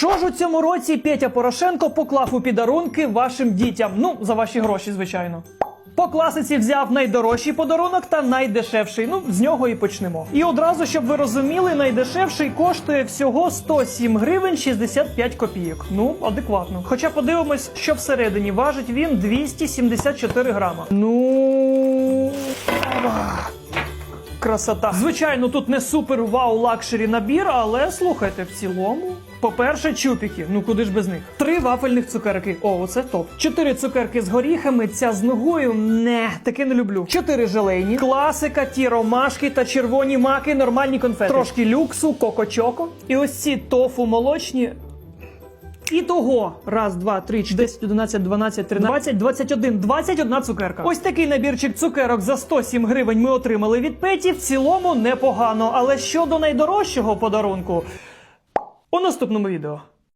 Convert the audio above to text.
Що ж у цьому році Петя Порошенко поклав у підарунки вашим дітям? Ну, за ваші гроші, звичайно. По класиці взяв найдорожчий подарунок та найдешевший. Ну, з нього і почнемо. І одразу, щоб ви розуміли, найдешевший коштує всього 107 гривень 65 копійок. Ну, адекватно. Хоча подивимось, що всередині важить він 274 грама. Ну. Красота. Звичайно, тут не супер вау лакшері набір, але слухайте, в цілому. По-перше, чупіки. Ну куди ж без них? Три вафельних цукерки. О, оце топ. Чотири цукерки з горіхами. Ця з ногою. Не, таке не люблю. Чотири желейні. Класика, ті ромашки та червоні маки, нормальні конфети. Трошки люксу, коко-чоко. І ось ці тофу молочні. І того раз, два, три, чотири, 10, 11, 12, 13, 21, 21 цукерка. Ось такий набірчик цукерок за 107 гривень ми отримали від Петі. В цілому непогано. Але щодо найдорожчого подарунку у наступному відео.